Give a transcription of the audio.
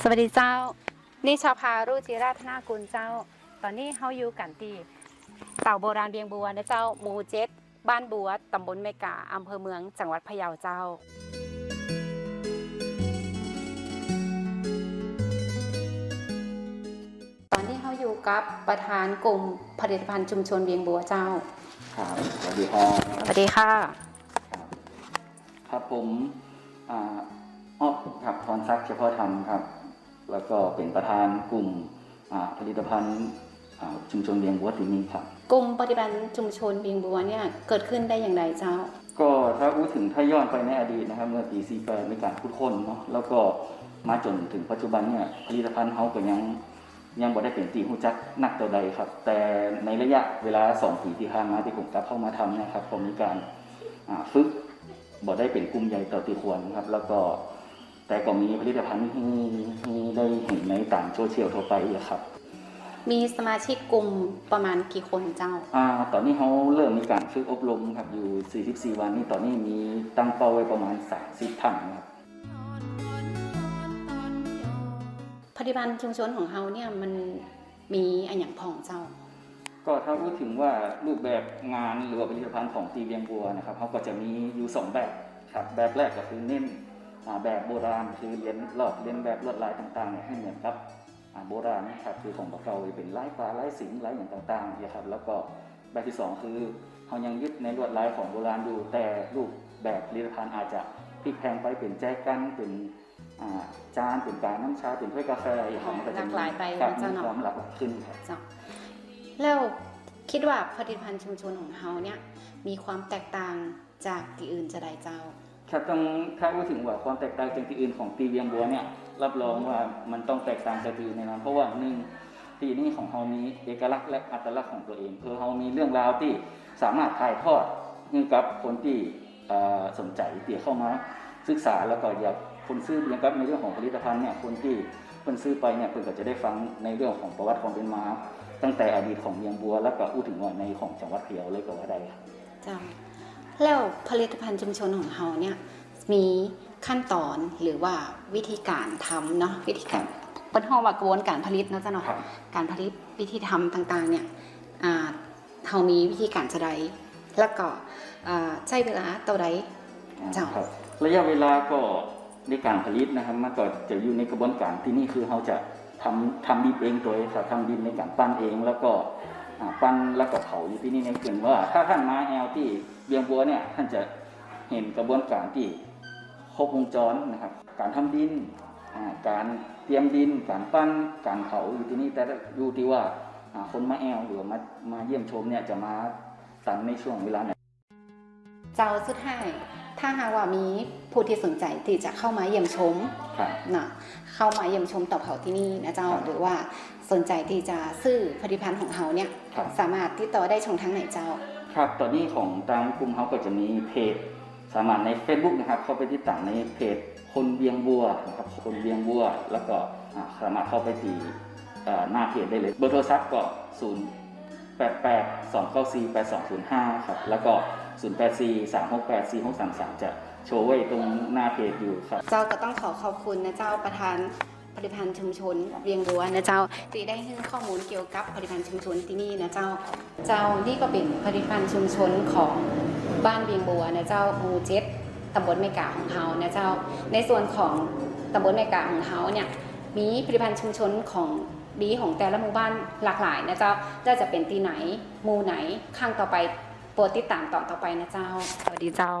สวัสดีเจ้า นี่ชาวพารุจิราธนากุลเจ้า ตอนนี้เฮาอยู่กันที่เต่าโบราณเบียงบัวนะเจ้าหมู่เจ็ดบ้านบัวตำบลเมกาอำเภอเมืองจังหวัดพะเยาเจ้า ตอนนี้เฮาอยู่กับประธานกลุ่มผลิตภัณฑ์ชุมชนเบียงบัวเจ้าครับสวัสดีครับสวัสดีค่ะ ครับครับผม อ่าอ้อครับพรศักดิ์เฉพาะธรรมครับ แล้วก็เป็นประธานกลุ่มอ่าผลิตภัณฑ์อ่าชุมชนเลี้ยงบัวที่นี่ครับกลุ่มปฏิบัติชุมชนเบียงบัวเนี่ยเกิดขึ้นได้อย่างไรเจ้า ก็ถ้าพูดถึงถ้าย้อนไปในอดีตนะครับ เมื่อปี48มีการพูดคนเนาะแล้วก็มาจนถึงปัจจุบันเนี่ยผลิตภัณฑ์เขาก็ยังยังบ่ได้เป็นตีหูจักนักตัวใดครับ แต่ในระยะเวลา 2 ปีที่ผ่านมาที่ผมกลับเข้ามาทำเนะครับผมมีการอ่าฝึกบ่ได้เป็นกลุ่มใหญ่ต่อตีควรครับ แล้วก็ แต่ก็มีผลิตภัณฑ์ที่ที่ได้เห็นในต่างโซเชียลทั่วไปอะครับ มีสมาชิกกลุ่มประมาณกี่คนเจ้า อ่า ตอนนี้เขาเริ่มมีการฝึกอบรมครับอยู่ 44 วันนี่ตอนนี้มีตั้งเป้าไว้ประมาณ 30ท่านครับปฏิบัติชุมชนของเฮาเนี่ยมันมีอันอย่างพองเจ้า ก็ถ้าพูดถึงว่ารูปแบบงานหรือว่าผลิตภัณฑ์ของตีเวียงบัวนะครับเขาก็จะมีอยู่สองแบบครับ แบบแรกก็คือเน้นอ่า แบบโบราณคือเรียนลอกเรียนแบบลวดลายต่างๆเนี่ยให้เหมือนกับอ่าโบราณนะครับคือของเก่าๆเป็นลายฟ้าลายสิงห์ลายอย่างต่างๆเนี่ยครับแล้วก็แบบที่สองคือเขายังยึดในลวดลายของโบราณอยู่แต่รูปแบบผลิตภัณฑ์อาจจะพลิกแพลงไปเป็นแจกันเป็นอ่าจานเป็นการน้ำชาเป็นถ้วยกาแฟอย่างนี้ก็จะมีหลากหลายไปครับนะเจ้ามีเนาะความหลากหลายขึ้นครับเจ้าแล้วคิดว่าผลิตภัณฑ์ชุมชนของเฮาเนี่ยมีความแตกต่างจากที่อื่นจะได้เจ้า ครับต้องถ้าพูดถึงว่าความแตกต่างจากที่อื่นของตีเวียงบัวเนี่ยรับรองว่ามันต้องแตกต่างจากที่อื่นแน่นอนเพราะว่าหนึ่งตีนี่ของเฮามีเอกลักษณ์และอัตลักษณ์ของตัวเองคือเฮามีเรื่องราวที่สามารถถ่ายทอดให้กับคนที่สนใจที่เข้ามาศึกษาแล้วก็อยากคนซื้อเบียงกับในเรื่องของผลิตภัณฑ์เนี่ยคนที่เพิ่นซื้อไปเนี่ยเพิ่นก็จะได้ฟังในเรื่องของประวัติความเป็นมา ตั้งแต่อดีตของเวียงบัว แล้วก็อู้ถึงว่าในของจังหวัดพะเยาเลยก็ว่าได้ครับเจ้า แล้วผลิตภัณฑ์ชุมชนของเฮาเนี่ยมีขั้นตอนหรือว่าวิธีการทำเนาะวิธีการเป็นห้องว่ากระบวนการผลิตเนาะเจ้าเนาะครับการผลิตวิธีทำต่างๆเนี่ยอ่าเฮามีวิธีการจะใดแล้วก็อ่าใช้เวลาเท่าใดเจ้าครับระยะเวลาก็ในการผลิตนะครับมันก็จะอยู่ในกระบวนการที่นี่คือเราจะทำทำดินเองตัวเองครับทำดินในการปั้นเองแล้วก็ อ่าปั้นแล้วก็เผาอยู่ที่นี่ในเขื่อนว่า ถ้าท่านมาแอลที่เบียงบัวเนี่ยท่านจะเห็นกระบวนการที่ครบวงจรนะครับ การทำดิน การเตรียมดิน การปั้น การเผาอยู่ที่นี่แต่อยู่ที่ว่าคนมาแอลหรือมามาเยี่ยมชมเนี่ยจะมาตันในช่วงเวลาไหนเจ้าสุดท้าย ถ้าหากว่ามีผู้ที่สนใจที่จะเข้ามาเยี่ยมชมครับนะเข้ามาเยี่ยมชมเต่อเผาที่นี่นะเจ้าครับหรือว่าสนใจที่จะซื้อผลิตภัณฑ์ของเฮาเนี่ยครับสามารถติดต่อได้ช่องทางไหนเจ้า ครับตอนนี้ของทางกลุ่มเขาก็จะมีเพจสามารถใน Facebook นะครับ เข้าไปติดตามในเพจคนเบียงบัวนะครับคนเบียงบัว แล้วก็อ่าสามารถเข้าไปตีอ่าหน้าเพจได้เลยเบอร์โทรศัพท์ก็ 0 8 8 2 9 4 8 2 0 5 ครับ แล้วก็ 0 8 4 3 6 8 4 6 3 3 จะโชว์ไว้ตรงหน้าเพจอยู่ครับ เจ้าก็ต้องขอขอบคุณนะเจ้าประธานผลิตภัณฑ์ชุมชนเวียงบัวนะเจ้าที่ได้ให้ข้อมูลเกี่ยวกับผลิตภัณฑ์ชุมชนที่นี่นะเจ้า เจ้านี่ก็เป็นผลิตภัณฑ์ชุมชนของบ้านเวียงบัวนะเจ้าหมู่เจ็ดตำบลแม่กาของเฮานะเจ้า ในส่วนของตำบลแม่กาของเฮาเนี่ยมีผลิตภัณฑ์ชุมชนของดีของแต่ละหมู่บ้านหลากหลายนะเจ้าแล้จะเป็นตีไหนหมู่ไหนข้างต่อไป โปรดติดตามตอนต่อไปนะเจ้า สวัสดีเจ้า